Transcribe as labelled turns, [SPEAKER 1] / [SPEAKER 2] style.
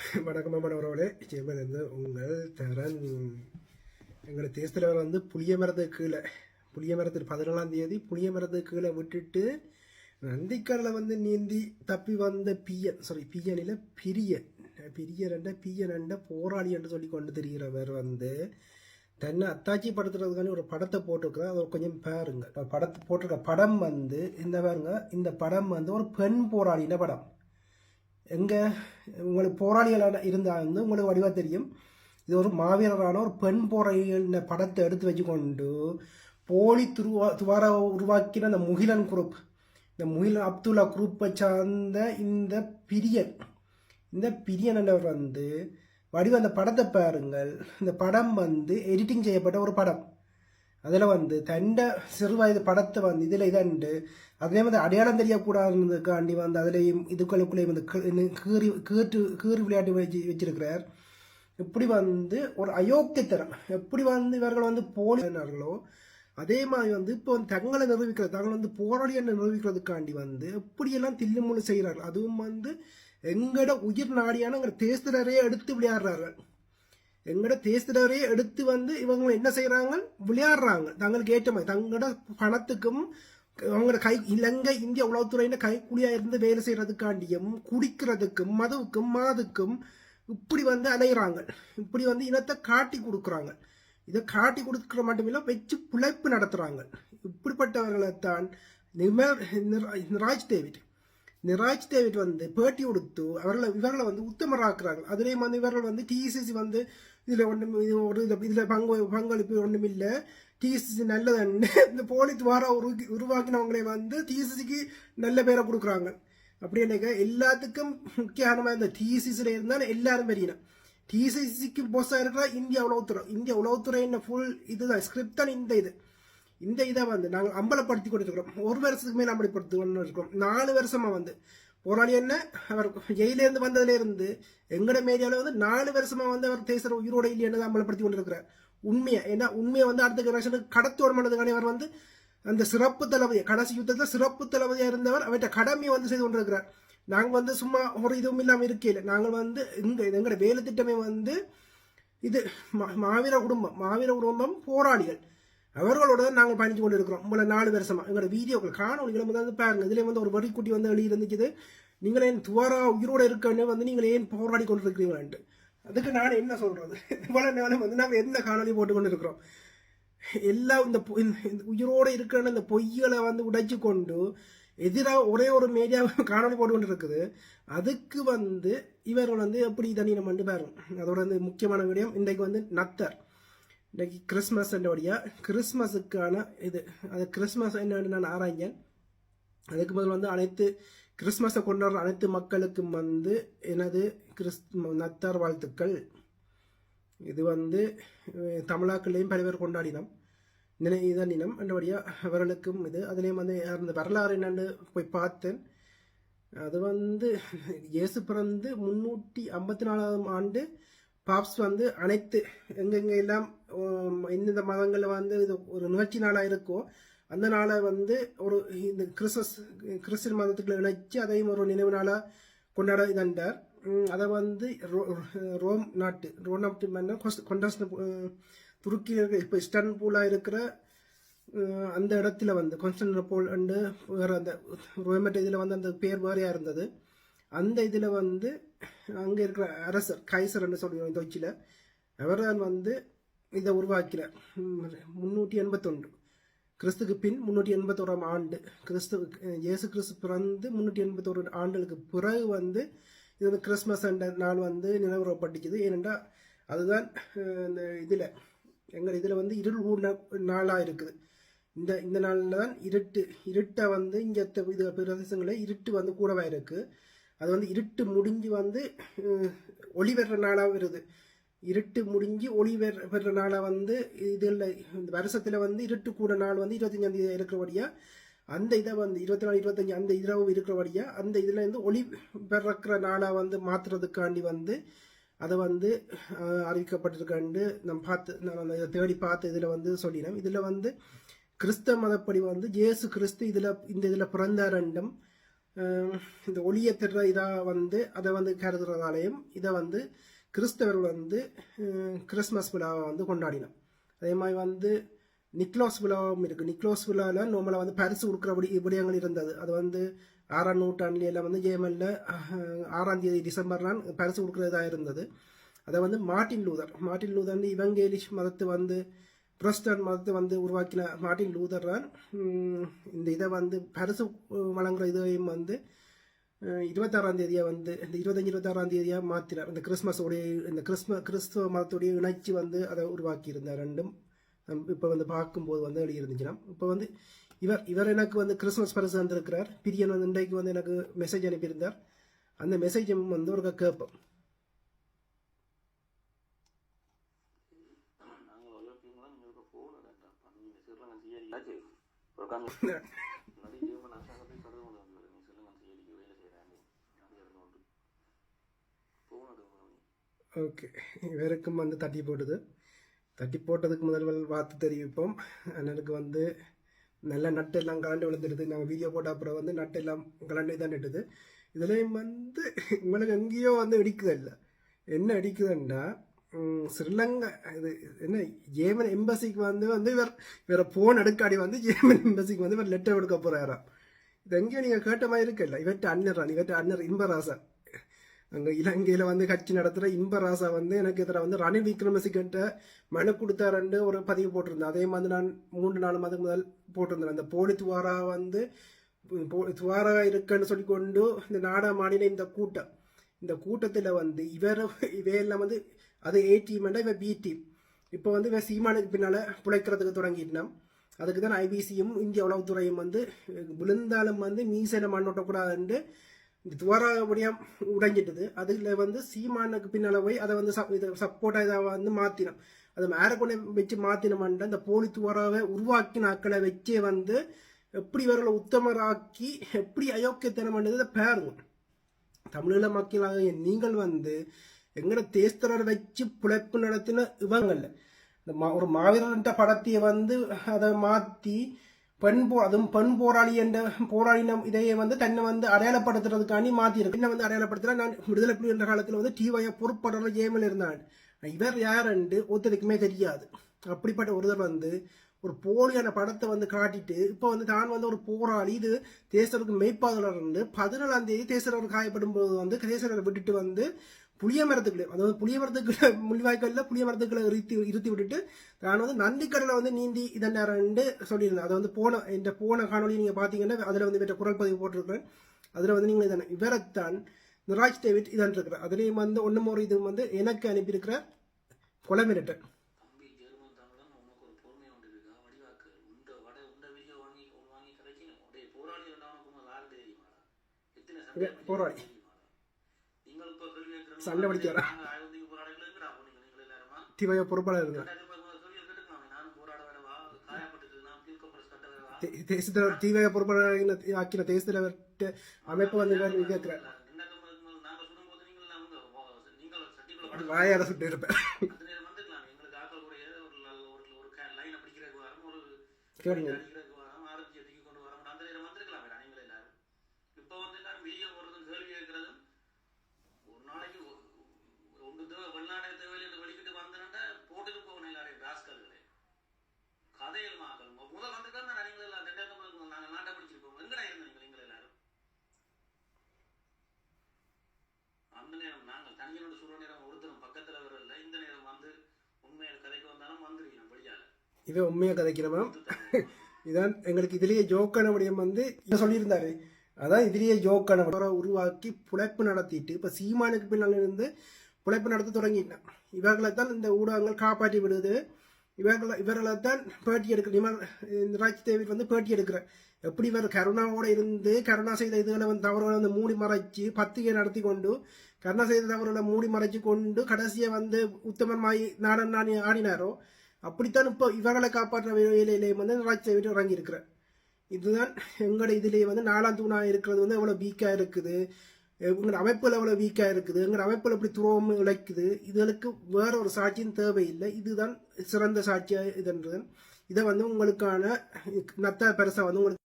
[SPEAKER 1] வணக்கம் மாணவர்களே வந்து உங்கள் தரன். எங்களோட தேசத்தில் வந்து புளிய மரத்துக்கு கீழே புளிய மரத்துக்கு பதினேழாம் தேதி புளிய மரத்துக்கு கீழே விட்டுட்டு நந்திக்கடலை வந்து நீந்தி தப்பி வந்த பியன் சாரி பியனில் பிரியன். பிரியன் என்ற பியன் என்ற போராளி என்று சொல்லி கொண்டு தெரிகிறவர் வந்து தன்னை அத்தாட்சி படுத்துறதுக்கான ஒரு படத்தை போட்டிருக்கிறேன் அதை கொஞ்சம் பாருங்க. படத்தை போட்டிருக்க படம் வந்து இந்த பாருங்க இந்த படம் வந்து ஒரு பெண் போராளின படம். எங்கே உங்களுக்கு போராளிகளான இருந்தால் வந்து உங்களுக்கு வடிவாக தெரியும். இது ஒரு மாவீரரான ஒரு பெண் போராளிகள் படத்தை எடுத்து வச்சுக்கொண்டு போலி துருவா துவார உருவாக்கின அந்த முகிலன் குரூப் இந்த முகிலன் அப்துல்லா குரூப்பை சார்ந்த இந்த பிரியன் இந்த பிரியன் என்றவர் வந்து வடிவ அந்த படத்தை பாருங்கள். இந்த படம் வந்து எடிட்டிங் செய்யப்பட்ட ஒரு படம். அதில் வந்து தண்ட சிறு வயது படத்தை வந்து இதில் இதண்டு அதே மாதிரி அடையாளம் தெரியக்கூடாதுக்காண்டி வந்து அதுலேயும் இதுக்குள்ளுக்குள்ளேயும் வந்து கீறி கீற்று கீறி விளையாட்டு வச்சு வச்சிருக்கிறார். இப்படி வந்து ஒரு அயோக்கியத்தனம் எப்படி வந்து இவர்கள் வந்து போலினார்களோ அதே மாதிரி வந்து இப்போ வந்து தங்களை நிரூபிக்கிறது தங்களை வந்து போராளி என்று நிரூபிக்கிறதுக்காண்டி வந்து எப்படியெல்லாம் தில்லுமுள்ளு செய்கிறார்கள் அதுவும் வந்து எங்கட உயிர் நாடியான எங்கள் தேசரையே எடுத்து விளையாடுறார்கள். எங்கட தேசரையே எடுத்து வந்து இவங்க என்ன செய்கிறாங்க விளையாடுறாங்க. தங்களுக்கு ஏற்ற மாதிரி. தங்களோட பணத்துக்கும் அவங்களோட கை இலங்கை இந்திய உளவுத்துறையின் கைக்கூலியாக இருந்து வேலை செய்யறதுக்காண்டியும் குடிக்கிறதுக்கும் மதுவுக்கும் மாதுக்கும் இப்படி வந்து அலைகிறாங்க இப்படி வந்து இனத்தை காட்டி கொடுக்குறாங்க. இதை காட்டி கொடுக்குற மட்டுமில்ல வச்சு பிழைப்பு நடத்துறாங்க. இப்படிப்பட்டவர்களைத்தான் நிமல் நிராஜ் டேவிட். நிராஜ் டேவிட் வந்து பேட்டி கொடுத்து அவர்களை இவர்களை வந்து உத்தமராக்குறாங்க. அதுலேயும் வந்து இவர்கள் வந்து டிசிசி வந்து இதில் ஒன்றும் இது ஒரு இதில் இதில் பங்கு பங்களிப்பு ஒன்றும் இல்லை டிசிசி நல்லதுன்னு இந்த போலி துவாரம் உரு உருவாக்கினவங்களே வந்து டிசிசிக்கு நல்ல பேரை கொடுக்குறாங்க. அப்படி எனக்கு எல்லாத்துக்கும் முக்கியமான இந்த டிசிசியில் இருந்தால் எல்லாரும் தெரியணும் டிசிசிக்கு போஸாக இருக்கிற இந்தியா உளவுத்துறை. இந்திய உளவுத்துறையின் ஃபுல் இதுதான் ஸ்கிரிப்ட் தான் இந்த இது. இந்த இதை வந்து நாங்கள் அம்பலப்படுத்தி கொடுத்துருக்கோம் ஒரு வருஷத்துக்கு மேலே அம்பலப்படுத்தி கொண்டு இருக்கோம் நாலு வருஷமாக வந்து. போராளி என்ன? அவர் ஜெயிலேருந்து வந்ததுலேருந்து எங்கட மீடியாவில் வந்து நாலு வருஷமாக வந்து அவர் தேசர் உயிரோட இல்லைன்னு அம்பலப்படுத்தி கொண்டிருக்கிறார். உண்மையை? ஏன்னா உண்மையை வந்து அடுத்த ஜெனரேஷனுக்கு கடத்தோடு பண்ணதுக்கான அவர் வந்து. அந்த சிறப்பு தளபதி கடைசி யுத்தத்தில் சிறப்பு தளபதியாக இருந்தவர் அவர்கிட்ட கடமையை வந்து செய்து கொண்டிருக்கிறார். நாங்கள் வந்து சும்மா ஒரு இதுவும் இல்லாமல் இருக்கையில் நாங்கள் வந்து இங்கே எங்களோட வேலை திட்டமே வந்து இது மா- மாவீர குடும்பம் மாவீர குடும்பம் போராளிகள். அவர்களோட தான் நாங்கள் பயணித்து கொண்டு இருக்கிறோம் உங்களை நாலு வருஷமா எங்களோட வீடியோக்கள் காணொலிகளை வந்து பாருங்க. இதுல வந்து ஒரு வரிக்குட்டி வந்து எழுதி இருந்துச்சு நீங்கள் ஏன் துவாரா உயிரோட இருக்கன்னு வந்து நீங்கள் ஏன் போராடி கொண்டு இருக்கிறீங்களான்ட்டு அதுக்கு நான் என்ன சொல்றது? இவ்வளவு நேரம் வந்து நாங்கள் என்ன காணொலி போட்டு கொண்டு இருக்கிறோம் எல்லா இந்த இந்த- இந்த உயிரோட இருக்கிற இந்த பொய்களை வந்து உடைச்சு கொண்டு எதிராக ஒரே ஒரு மீடியா காணொலி போட்டு கொண்டு இருக்குது அதுக்கு வந்து இவர்கள் வந்து எப்படி தண்ணீரம் பண்ணி பாருங்க. அதோட வந்து முக்கியமான விடயம் இன்றைக்கு வந்து நத்தர். இன்றைக்கு கிறிஸ்மஸ் என்றபடியா கிறிஸ்மஸுக்கான இது. அது கிறிஸ்மஸ் என்னன்னு நான் ஆராய்ஞ்சேன் அதுக்கு முதல் வந்து அனைத்து கிறிஸ்மஸை கொண்டாடுற அனைத்து மக்களுக்கும் வந்து எனது கிறிஸ் நத்தார் வாழ்த்துக்கள். இது வந்து அஹ், தமிழாக்கள்லையும் பல பேர் கொண்டாடினோம். நினை இதன் இனம் என்றபடியாக அவர்களுக்கும் இது. அதுலேயும் வந்து அந்த வரலாறு என்னன்னு போய் பார்த்தேன். அது வந்து இயேசு பிறந்து முன்னூற்றி ஐம்பத்தி நாலாவது ஆண்டு பாப்ஸ் வந்து அனைத்து எங்கெங்கெல்லாம் எந்தெந்த மதங்களில் வந்து இது ஒரு நிகழ்ச்சி நாளாக இருக்கோ அந்த நாளை வந்து ஒரு இந்த கிறிஸ்தஸ் கிறிஸ்டின் மதத்துக்குள்ள இணைச்சு அதையும் ஒரு நினைவு நாளாக கொண்டாட இதண்டார். அதை வந்து ரோ- ரோம் நாட்டு ரோம் நாட்டு மன்னர் கொஸ்- துருக்கியில் இருக்க இப்போ இஸ்டான்பூலாக இருக்கிற அந்த இடத்துல வந்து கான்ஸ்டன்டபோல் அண்டு வேறு அந்த ரோமெட் இதில் வந்து அந்த பேர் வேறையாக இருந்தது. அந்த இதில் வந்து அங்கே இருக்கிற அரசர் கைசர்ன்னு சொல்லுவோம் இந்த அவர் தான் வந்து இதை உருவாக்கினார் முந்நூற்றி எண்பத்தொன்று கிறிஸ்துக்கு பின் முன்னூற்றி எண்பத்தோராம் ஆண்டு கிறிஸ்து இயேசு கிறிஸ்து பிறந்து முன்னூற்றி எண்பத்தோரு ஆண்டுகளுக்கு பிறகு வந்து இது வந்து கிறிஸ்மஸ் என்ற நாள் வந்து நினைவுறப்பட்டுச்சுது ஏனென்றால் அதுதான் இந்த இதில் எங்கள் இதில் வந்து இருள் ஊர் நாளாக இருக்குது. இந்த இந்த நாளில் தான் இருட்டு இருட்டை வந்து இங்கே இது பிரதேசங்களில் இருட்டு வந்து கூடவாக இருக்குது அது வந்து இருட்டு முடிஞ்சு வந்து ஒளி வர்ற நாளாக வருது. இருட்டு முடிஞ்சு ஒளி பெற பெற நாளாக வந்து இதில் இந்த வருஷத்தில் வந்து இருட்டு கூட நாள் வந்து இருபத்தஞ்சாம் தேதி இருக்கிறபடியா அந்த இதை வந்து இருபத்தி நாலு இருபத்தஞ்சி அந்த இரவு இருக்கிறபடியா அந்த இதில் இருந்து ஒளி பெறக்கிற நாளாக வந்து மாற்றுறதுக்காண்டி வந்து அதை வந்து அறிவிக்கப்பட்டிருக்காண்டு நம்ம பார்த்து நான் அந்த இதை தேடி பார்த்து இதில் வந்து சொல்லினோம். இதில் வந்து கிறிஸ்தவ மதப்படி வந்து ஜேசு கிறிஸ்து இதில் இந்த இதில் பிறந்த ரெண்டும் இந்த ஒளியை திற இதாக வந்து அதை வந்து கருதுறதாலையும் இதை வந்து கிறிஸ்தவர்கள் வந்து கிறிஸ்மஸ் விழாவை வந்து கொண்டாடினோம். அதே மாதிரி வந்து நிக்லோஸ் விழாவும் இருக்குது நிக்லோஸ் விழாவில் நம்மளை வந்து பரிசு கொடுக்குற விடி விடயங்கள் இருந்தது. அது வந்து ஆறாம் நூற்றாண்டுல எல்லாம் வந்து ஜேமல்ல ஆறாம் தேதி டிசம்பர்லாம் பரிசு கொடுக்குறதாக இருந்தது. அதை வந்து மார்ட்டின் லூதர் மார்ட்டின் லூதர் வந்து இவங்கேலிஷ் மதத்தை வந்து புரஸ்டன் மதத்தை வந்து உருவாக்கின மார்ட்டின் லூதர் தான் இந்த இதை வந்து பரிசு வழங்குற இதையும் வந்து இருபத்தாறாம் தேதியை வந்து இந்த இருபத்தஞ்சி இருபத்தாறாம் தேதியாக மாற்றினார் இந்த கிறிஸ்மஸோடைய இந்த கிறிஸ்ம கிறிஸ்துவ மதத்துடைய இணைச்சி வந்து அதை உருவாக்கி இருந்தார் ரெண்டும் இப்போ வந்து பார்க்கும்போது வந்து எழுதியிருந்துச்சுன்னா. இப்போ வந்து இவர் இவர் எனக்கு வந்து கிறிஸ்மஸ் பரிசு வந்திருக்கிறார் பிரியன் வந்து இன்றைக்கு வந்து எனக்கு மெசேஜ் அனுப்பியிருந்தார். அந்த மெசேஜ் வந்து ஒரு கேட்போம்
[SPEAKER 2] நாங்கள் வளர்ப்பீங்களா நீங்கள் ஃபோன் வேண்டாம் நீங்கள் சிறுலங்கன் சிஐடி ஒரு காரணம் நிறைய ஜீவன் அரசாங்கத்தை கடவுள் கொண்டு வந்தாரு நீ சிறுலங்கன் சிஐடிக்கு வேலை செய்கிறாங்க அது இருந்து கொண்டு ஃபோன் எடுக்கணும்
[SPEAKER 1] ஓகே. இவருக்கும் வந்து தட்டி போட்டது. தட்டி போட்டதுக்கு முதல்வர் பார்த்து தெரிவிப்போம். அண்ணனுக்கு வந்து நல்ல நட்டு எல்லாம் கலண்டு விழுந்துடுது. நாங்கள் வீடியோ போட்ட அப்புறம் வந்து நட்டு எல்லாம் கலண்டு தான் நட்டுது. இதுலேயும் வந்து உங்களுக்கு எங்கேயோ வந்து இடிக்குதில்ல என்ன இடிக்குதுன்னா ஸ்ரீலங்கா இது என்ன ஏமன் எம்பசிக்கு வந்து வந்து இவர் இவரை ஃபோன் எடுக்காடி வந்து ஏமன் எம்பசிக்கு வந்து இவர் லெட்டர் கொடுக்க போகிறாராம் இது எங்கேயோ நீங்கள் கேட்ட மாதிரி இருக்குல்ல இவற்றை அண்ணன் இவற்றை அண்ணர் இன்பராசன். அங்கே இலங்கையில் வந்து கட்சி நடத்துகிற இன்பராசா வந்து எனக்கு இதில் வந்து ரணில் விக்ரமசிங்கிட்ட மனு கொடுத்தாருன்னு ஒரு பதிவு போட்டிருந்தேன். அதே மாதிரி நான் மூன்று நாலு மாதம் முதல் போட்டிருந்தேன். அந்த போலி துவாரா வந்து போ- துவாரா இருக்குன்னு சொல்லி கொண்டு இந்த நாடா மாநில இந்த கூட்டம். இந்த கூட்டத்தில் வந்து இவர் இவையெல்லாம் வந்து அது ஏ டீம்னா இவன் பி டீம் இப்போ வந்து இவன் சீமானுக்கு பின்னால் பிழைக்கிறதுக்கு தொடங்கிட்டான் அதுக்கு தான் ஐபிசியும் இந்திய உளவுத்துறையும் வந்து விழுந்தாலும் வந்து மீசையில் மண்ணோட்டக்கூடாதுன்ட்டு இந்த துவாராபடியாக உடைஞ்சிட்டது. அதில் வந்து சீமானுக்கு பின்னால் போய் அதை வந்து சப் இதை சப்போர்ட்டாக இதை வந்து மாற்றினோம் அதை மேலே கொண்டு வச்சு மாற்றினோம்ன்ற இந்த போலி துவாராவை உருவாக்கின ஆக்களை வச்சே வந்து எப்படி இவர்களை உத்தமராக்கி எப்படி அயோக்கியத்தனம் பண்ணதை பாருங்க. தமிழீழ மக்களாக நீங்கள் வந்து எங்கட தேஸ்தரர் வச்சு பிழைப்பு நடத்தின இவங்கள்ல. இந்த மா ஒரு மாவீரன்ட்ட படத்தையே வந்து அதை மாற்றி பெண் போ அதுவும் பெண் போராளி என்ற போராளினம் இதையே வந்து தன்னை வந்து அடையாளப்படுத்துறதுக்காண்டி மாற்றிருக்கு என்ன வந்து அடையாளப்படுத்துறா? நான் விடுதலை புலி என்ற காலத்தில் வந்து டிவையை பொறுப்படுற ஜெயமல் இருந்தான். இவர் யார் என்று ஒருத்தருக்குமே தெரியாது. அப்படிப்பட்ட ஒருத்தர் வந்து ஒரு போலியான படத்தை வந்து காட்டிட்டு இப்போ வந்து தான் வந்து ஒரு போராளி இது தேசருக்கு மெய்ப்பாளர் இருந்து பதினேழாம் தேதி தேசரவர் காயப்படும் போது வந்து தேசரரை விட்டுட்டு வந்து புளிய மரத்துக்குள்ளே அதாவது புளிய மரத்துக்குள்ள முள்ளிவாய்க்கல்ல புளிய மரத்துக்குள்ள இருத்தி இருத்தி விட்டுட்டு நான் வந்து நந்திக்கடலை வந்து நீந்தி இதன் நேரம்னு சொல்லியிருந்தேன். அதை வந்து போன இந்த போன காணொலி நீங்கள் பார்த்தீங்கன்னா அதில் வந்து இவற்றை குரல் பதிவு போட்டிருக்கிறேன். அதில் வந்து நீங்கள் இதன் இவரைத்தான் நிராஜ் டேவிட் இதான் இருக்கிறார் அதுலேயும் வந்து ஒன்றும் ஒரு இது வந்து எனக்கு அனுப்பியிருக்கிற கொலை மிரட்டல்
[SPEAKER 2] தம்பி ஜெர்மன் தமிழன் உனக்கு ஒரு பொறுமை ஒன்று இருக்கா வடிவாக்கு உண்ட வட உண்ட வீடியோ வாங்கி வாங்கி கிடைக்கணும் உடைய போராளி உனக்கு முதல் ஆறு தெரியுமாடா எத்தனை சண்டை
[SPEAKER 1] போராளி.
[SPEAKER 2] தெரியுமாடா நீங்கள் இப்போ கேள்வி கேட்கிறோம்
[SPEAKER 1] சண்டை பிடிக்க வரா.
[SPEAKER 2] நாங்கள் ஆயுதத்துக்கு போராளிகள் எங்கடா போனீங்க நீங்கள் எல்லாருமா
[SPEAKER 1] டிவையை பொறுப்பாளர் இருந்தார்
[SPEAKER 2] ரெண்டாயிரத்தி பதிமூணு கேள்வி கேட்டுக்கலாமே நானும் போராட வரவா காயப்பட்டது நான் தீர்க்க பிரஸ் கட்ட வரவா
[SPEAKER 1] தே- தேசத்தலைவர் தீவிர பொறுப்பாளர் ஆக்கின தேசத்தலைவர்கிட்ட அமைப்பு வந்து இவர் கேட்கிறார்
[SPEAKER 2] ரெண்டாயிரத்தி பதிமூணு நீங்கள் எல்லாம் வந்து நீங்கள் சட்டிக்குள்ள
[SPEAKER 1] வாயாட சுட்டு இருப்பேன்
[SPEAKER 2] அந்த நேரம் வந்துக்கலாம் எங்களுக்கு ஆக்கள் கூட ஏதோ ஒரு நல்ல ஒரு ஒரு லைனை பிடிக்கிறதுக்கு வரோம் ஒரு
[SPEAKER 1] கேளுங்க
[SPEAKER 2] அடிக்கிறதுக்கு வரோம் ஆரம்பிச்சு தூக்கி கொண்டு வரோம் அந்த நேரம் வந்திருக்கலாம் வேற நீங்கள் எல்லாரும் இப்போ வந்து எல்லாரும் வீடியோ போடுறதும் கேள்வி கேட்கறதும் ஒரு நாளைக்கு ஒ- ஒன்று தேவை வெளிநாடு தேவையில்லை வெளிக்கிட்டு வந்தேன்னா போட்டுட்டு போகணும் எல்லாரையும் ராஸ்கல்களே கதைகள் மாக்கள் முதல் வந்திருக்காங்க நீங்கள் எல்லாம் ரெண்டாயிரத்தி நாங்கள் நாட்டை பிடிச்சிருக்கோம் எங்கடா இருந்தீங்க நீங்கள் எல்லாரும் அந்த தனியனோட சொல்ற நேரம் ஒருத்தரும் பக்கத்துல வரல இந்த நேரம் வந்து உண்மையில கதைக்கு வந்தாலும் வந்துருக்கணும் வெளியால
[SPEAKER 1] இவன் உண்மையாக கதைக்கிறவன் இதான் எங்களுக்கு இதுலேயே ஜோக்கான விடயம் வந்து சொல்லியிருந்தாரு? அதான் இதுலேயே ஜோக்கான உருவாக்கி புழைப்பு நடத்திட்டு இப்போ சீமானுக்கு பின்னால் இருந்து புழைப்பு நடத்த தொடங்கிட்டான். இவர்களை தான் இந்த ஊடகங்கள் காப்பாற்றி விடுது. இவர்களை இவர்களை தான் பேட்டி எடுக்கிற நிமல் இந்த ராஜ் தேவி வந்து பேட்டி எடுக்கிற. எப்படி இவர் கருணாவோட இருந்து கருணா செய்த இதுகளை வந்து தவறுகளை வந்து மூடி மறைச்சு பத்திரிகை நடத்தி கொண்டு கருணா செய்த தவறுகளை மூடி மறைச்சு கொண்டு கடைசியை வந்து உத்தமமாய் நாடன் நாணி ஆடினாரோ அப்படித்தான் இப்போ இவர்களை காப்பாற்ற வேலையிலே வந்து ராஜ் தேவி இறங்கி இருக்கிறார் இதுதான் எங்களோட இதுலேயே வந்து நாலாம் தூணாக இருக்கிறது வந்து எவ்வளோ வீக்காக இருக்குது. எங்களோட அமைப்பில் எவ்வளோ வீக்காக இருக்குது. எங்களோட அமைப்பில் எப்படி துரோகம் இழைக்குது. இதுகளுக்கு வேற ஒரு சாட்சியும் தேவையில்லை. இதுதான் சிறந்த சாட்சியாக இதுன்றது இதை வந்து உங்களுக்கான நத்த பெருசாக வந்து உங்களுக்கு